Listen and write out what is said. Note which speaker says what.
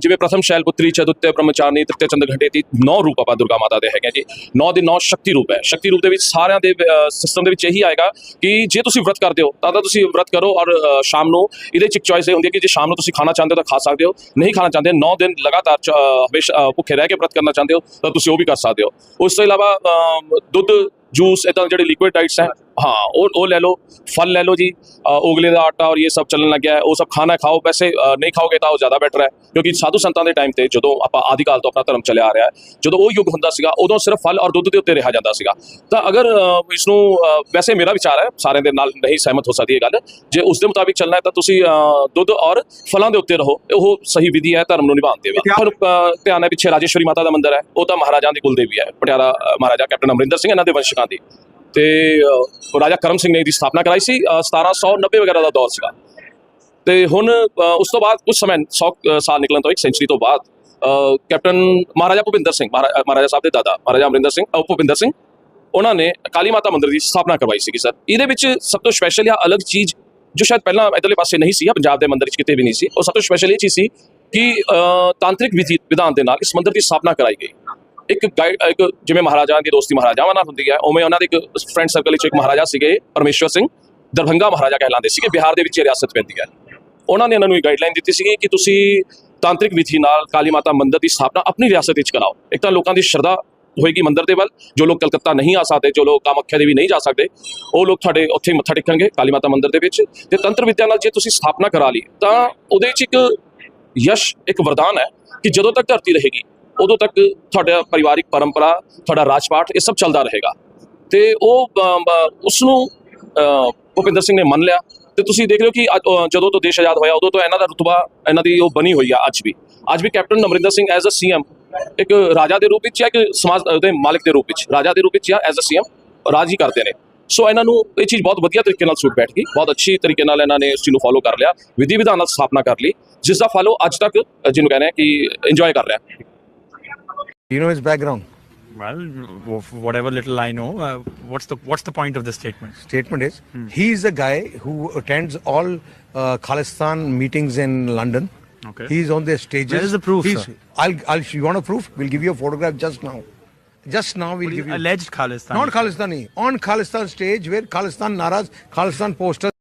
Speaker 1: ਜਿਵੇਂ ਪ੍ਰਥਮ ਸ਼ੈਲ ਪੁੱਤਰੀ ਚਤੁਰਥ ਬ੍ਰਹਮਚਾਰਨੀ ਤ੍ਰਿਤਿਆ ਚੰਦ ਘੰਟੇ ਦੀ ਨੌ ਰੂਪ ਆਪਾਂ ਦੁਰਗਾ ਮਾਤਾ ਦੇ ਹੈਗੇ ਆ ਜੀ। ਨੌ ਦੇ ਨੌ ਸ਼ਕਤੀ ਰੂਪ ਹੈ। ਸ਼ਕਤੀ ਰੂਪ ਦੇ ਵਿੱਚ ਸਾਰਿਆਂ ਦੇ ਸਿਸਟਮ ਦੇ ਵਿੱਚ ਇਹੀ ਆਏਗਾ ਕਿ ਜੇ ਤੁਸੀਂ ਵਰਤ ਕਰਦੇ ਹੋ, ਤਾਂ ਤਾਂ ਤੁਸੀਂ ਵਰਤ ਕਰੋ ਔਰ ਸ਼ਾਮ ਨੂੰ ਇਹਦੇ ਚ ਇੱਕ ਚੋਇਸ ਇਹ ਹੁੰਦੀ ਹੈ ਕਿ ਜੇ ਸ਼ਾਮ ਨੂੰ ਤੁਸੀਂ ਖਾਣਾ ਚਾਹੁੰਦੇ ਹੋ ਤਾਂ ਖਾ ਸਕਦੇ ਹੋ, ਨਹੀਂ ਖਾਣਾ ਚਾਹੁੰਦੇ 9 ਦਿਨ ਲਗਾਤਾਰ ਚ- ਹਮੇਸ਼ਾ ਭੁੱਖੇ ਰਹਿ ਕੇ ਵਰਤ ਕਰਨਾ ਚਾਹੁੰਦੇ ਹੋ, ਤਾਂ ਤੁਸੀਂ ਉਹ ਵੀ ਕਰ ਸਕਦੇ ਹੋ। ਉਸ ਤੋਂ ਇਲਾਵਾ ਦੁੱਧ, ਜੂਸ ਇਦਾਂ ਜਿਹੜੇ ਲਿਕੁਇਡ ਡਾਈਟਸ ਹੈ ਹਾਂ ਉਹ ਉਹ ਲੈ ਲਓ ਫਲ ਲੈ ਲਓ ਜੀ ਅ, ਉਗਲੇ ਦਾ ਆਟਾ ਔਰ ਇਹ ਸਭ ਚੱਲਣ ਲੱਗਿਆ ਹੈ ਉਹ ਸਭ ਖਾਣਾ ਖਾਓ ਵੈਸੇ ਅ, ਨਹੀਂ ਖਾਓਗੇ ਤਾਂ ਉਹ ਜ਼ਿਆਦਾ ਬੈਟਰ ਹੈ ਕਿਉਂਕਿ ਸਾਧੂ ਸੰਤਾਂ ਦੇ ਟਾਈਮ ਤੇ ਜਦੋਂ ਆਪਾਂ ਆਦਿ ਕਾਲ ਤੋਂ ਆਪਣਾ ਧਰਮ ਚੱਲਿਆ ਆ ਰਿਹਾ ਹੈ ਜਦੋਂ ਉਹ ਯੁੱਗ ਹੁੰਦਾ ਸੀਗਾ ਉਦੋਂ ਸਿਰਫ ਫਲ ਔਰ ਦੁੱਧ ਦੇ ਉੱਤੇ ਰਿਹਾ ਜਾਂਦਾ ਸੀਗਾ। ਤਾਂ ਅਗਰ ਇਸ ਨੂੰ ਵੈਸੇ ਮੇਰਾ ਵਿਚਾਰ ਹੈ ਸਾਰਿਆਂ ਦੇ ਨਾਲ ਨਹੀਂ ਸਹਿਮਤ ਹੋ ਸਕਦੀ ਇਹ ਗੱਲ ਜੇ ਉਸ ਦੇ ਮੁਤਾਬਿਕ ਚੱਲਣਾ ਹੈ ਤਾਂ ਤੁਸੀਂ ਦੁੱਧ ਔਰ ਫਲਾਂ ਦੇ ਉੱਤੇ ਰਹੋ ਉਹ ਸਹੀ ਵਿਧੀ ਹੈ ਧਰਮ ਨੂੰ ਨਿਭਾਉਣ ਦੀ ਵੀ ਤੁਹਾਨੂੰ ਅ, ਧਿਆਨ ਹੈ ਪਿੱਛੇ ਰਾਜੇਸ਼ਵਰੀ ਮਾਤਾ ਦਾ ਮੰਦਿਰ ਹੈ ਉਹ ਤਾਂ ਮਹਾਰਾਜਾਂ ਦੀ ਕੁਲਦੇਵੀ ਹੈ ਪਟਿਆਲਾ ਮਹਾਰਾਜਾ ਕੈਪਟਨ ਅਮਰਿੰਦਰ ਸਿੰਘ ਇਹਨਾਂ ਦੇ ਵੰਸ਼ਕਾਂ ਦੀ। ਤੇ ਰਾਜਾ ਕਰਮ ਸਿੰਘ ਨੇ ਦੀ ਸਥਾਪਨਾ ਕਰਾਈ ਸੀ ਅ, 1790 ਵਗੈਰਾ ਦਾ ਦੌਰ ਸੀਗਾ। ਤੇ ਹੁਣ ਉਸ ਤੋਂ ਬਾਅਦ ਕੁਝ ਸਮੇਂ 100 ਸਾਲ ਨਿਕਲਣ ਤੋਂ ਇੱਕ ਸੈਂਚਰੀ ਤੋਂ ਬਾਅਦ ਕੈਪਟਨ ਮਹਾਰਾਜਾ ਭੁਪਿੰਦਰ ਸਿੰਘ ਮਹਾਰਾ- ਮਹਾਰਾਜਾ ਸਾਹਿਬ ਦੇ ਦਾਦਾ ਮਹਾਰਾਜਾ ਅਮਰਿੰਦਰ ਸਿੰਘ ਅ, ਭੁਪਿੰਦਰ ਸਿੰਘ ਉਹਨਾਂ ਨੇ ਕਾਲੀ ਮਾਤਾ ਮੰਦਿਰ ਦੀ ਸਥਾਪਨਾ ਕਰਵਾਈ ਸੀਗੀ ਸਰ। ਇਹਦੇ ਵਿੱਚ ਸਭ ਤੋਂ ਸਪੈਸ਼ਲ ਜਾਂ ਅਲੱਗ ਚੀਜ਼ ਜੋ ਸ਼ਾਇਦ ਪਹਿਲਾਂ ਇਧਰਲੇ ਪਾਸੇ ਨਹੀਂ ਸੀ ਪੰਜਾਬ ਦੇ ਮੰਦਿਰ 'ਚ ਕਿਤੇ ਵੀ ਨਹੀਂ ਸੀ ਉਹ ਸਭ ਤੋਂ ਸਪੈਸ਼ਲ ਇਹ ਚੀਜ਼ ਸੀ ਕਿ ਤਾਂਤਰਿਕ ਵਿਧੀ ਵਿਧਾਨ ਦੇ ਨਾਲ ਇਸ ਮੰਦਿਰ ਦੀ ਸਥਾਪਨਾ ਕਰਾਈ ਗਈ। ਇੱਕ ਗਾਈਡ ਇੱਕ ਜਿਵੇਂ ਮਹਾਰਾਜਾਂ ਦੀ ਦੋਸਤੀ ਮਹਾਰਾਜਾਵਾਂ ਨਾਲ ਹੁੰਦੀ ਹੈ, ਉਵੇਂ ਉਹਨਾਂ ਦੇ ਇੱਕ ਫਰੈਂਡ ਸਰਕਲ ਵਿੱਚ ਇੱਕ ਮਹਾਰਾਜਾ ਸੀਗੇ, ਪਰਮੇਸ਼ਵਰ ਸਿੰਘ, ਦਰਭੰਗਾ ਮਹਾਰਾਜਾ ਕਹਿਲਾਉਂਦੇ ਸੀਗੇ, ਬਿਹਾਰ ਦੇ ਵਿੱਚ ਇਹ ਰਿਆਸਤ ਪੈਂਦੀ ਹੈ। ਉਹਨਾਂ ਨੇ ਇਹਨਾਂ ਨੂੰ ਇਹ ਗਾਈਡਲਾਈਨ ਦਿੱਤੀ ਸੀਗੀ ਕਿ ਤੁਸੀਂ ਤਾਂਤਰਿਕ ਵਿਧੀ ਨਾਲ ਕਾਲੀ ਮਾਤਾ ਮੰਦਿਰ ਦੀ ਸਥਾਪਨਾ ਆਪਣੀ ਰਿਆਸਤ ਵਿੱਚ ਕਰਾਓ। ਇੱਕ ਤਾਂ ਲੋਕਾਂ ਦੀ ਸ਼ਰਧਾ ਹੋਏਗੀ ਮੰਦਿਰ ਦੇ ਵੱਲ, ਜੋ ਲੋਕ ਕਲਕੱਤਾ ਨਹੀਂ ਆ ਸਕਦੇ, ਜੋ ਲੋਕ ਕਾਮਾਖਿਆ ਦੇ ਵੀ ਨਹੀਂ ਜਾ ਸਕਦੇ, ਉਹ ਲੋਕ ਤੁਹਾਡੇ ਉੱਥੇ ਮੱਥਾ ਟੇਕਣਗੇ ਕਾਲੀ ਮਾਤਾ ਮੰਦਿਰ ਦੇ ਵਿੱਚ। ਤੇ ਤੰਤਰ ਵਿਦਿਆ ਨਾਲ ਜੇ ਤੁਸੀਂ ਸਥਾਪਨਾ ਕਰਾ ਲਈ, ਤਾਂ ਉਹਦੇ ਵਿੱਚ ਇੱਕ ਯਸ਼, ਇੱਕ ਵਰਦਾਨ ਹੈ ਕਿ ਜਦੋਂ ਤੱਕ ਧਰਤੀ ਰਹੇਗੀ ਉਦੋਂ ਤੱਕ ਤੁਹਾਡਾ ਪਰਿਵਾਰਿਕ ਪਰੰਪਰਾ ਤੁਹਾਡਾ ਰਾਜਪਾਠ ਇਹ ਸਭ ਚੱਲਦਾ ਰਹੇਗਾ। ਤੇ ਉਹ ਉਸ ਨੂੰ ਭੁਪਿੰਦਰ ਸਿੰਘ ਨੇ ਮੰਨ ਲਿਆ। ਤੇ ਤੁਸੀਂ ਦੇਖ ਰਹੇ ਹੋ ਕਿ ਅ, ਜਦੋਂ ਤੋਂ ਦੇਸ਼ ਆਜ਼ਾਦ ਹੋਇਆ ਉਦੋਂ ਤੋਂ ਇਹਨਾਂ ਦਾ ਰੁਤਬਾ ਇਹਨਾਂ ਦੀ ਉਹ ਬਣੀ ਹੋਈ ਆ ਅੱਜ ਵੀ। ਅੱਜ ਵੀ captain Amarinder Singh as a CM ਇੱਕ ਰਾਜਾ ਦੇ ਰੂਪ ਵਿੱਚ ਜਾਂ ਇੱਕ ਸਮਾਜ ਦੇ ਮਾਲਕ ਦੇ ਰੂਪ ਵਿੱਚ ਰਾਜਾ ਦੇ ਰੂਪ ਵਿੱਚ ਜਾਂ ਐਜ਼ ਅ ਸੀਐਮ ਰਾਜ ਹੀ ਕਰਦੇ ਨੇ। ਸੋ ਇਹਨਾਂ ਨੂੰ ਇਹ ਚੀਜ਼ ਬਹੁਤ ਵਧੀਆ ਤਰੀਕੇ ਨਾਲ ਸੂਟ ਬੈਠ ਗਈ। ਬਹੁਤ ਅੱਛੀ ਤਰੀਕੇ ਨਾਲ ਇਹਨਾਂ ਨੇ ਇਸ ਚੀਜ਼ ਨੂੰ ਫੋਲੋ ਕਰ ਲਿਆ। ਵਿਧੀ ਵਿਧਾਨ ਨਾਲ ਸਥਾਪਨਾ ਕਰ ਲਈ ਜਿਸ ਦਾ ਫਲ ਅੱਜ ਤੱਕ ਜਿਹਨੂੰ ਕਹਿੰਦੇ ਆ ਕਿ ਇੰਜੋਏ ਕਰ ਰਿਹਾ।
Speaker 2: Do you know his background.
Speaker 3: Well, whatever little I know, uh, what's the what's the point of this statement?
Speaker 2: Statement is he is the guy who attends all uh, Khalistan meetings in London.
Speaker 3: Okay.
Speaker 2: He's on their stages.
Speaker 3: Where is the proof,
Speaker 2: He's-
Speaker 3: sir?
Speaker 2: I'll, I'll. You want a proof? We'll give you a photograph just now. Just now we'll give you.
Speaker 3: Alleged Khalistan.
Speaker 2: Not Khalistan. On Khalistan stage where Khalistan Naraz, Khalistan posters.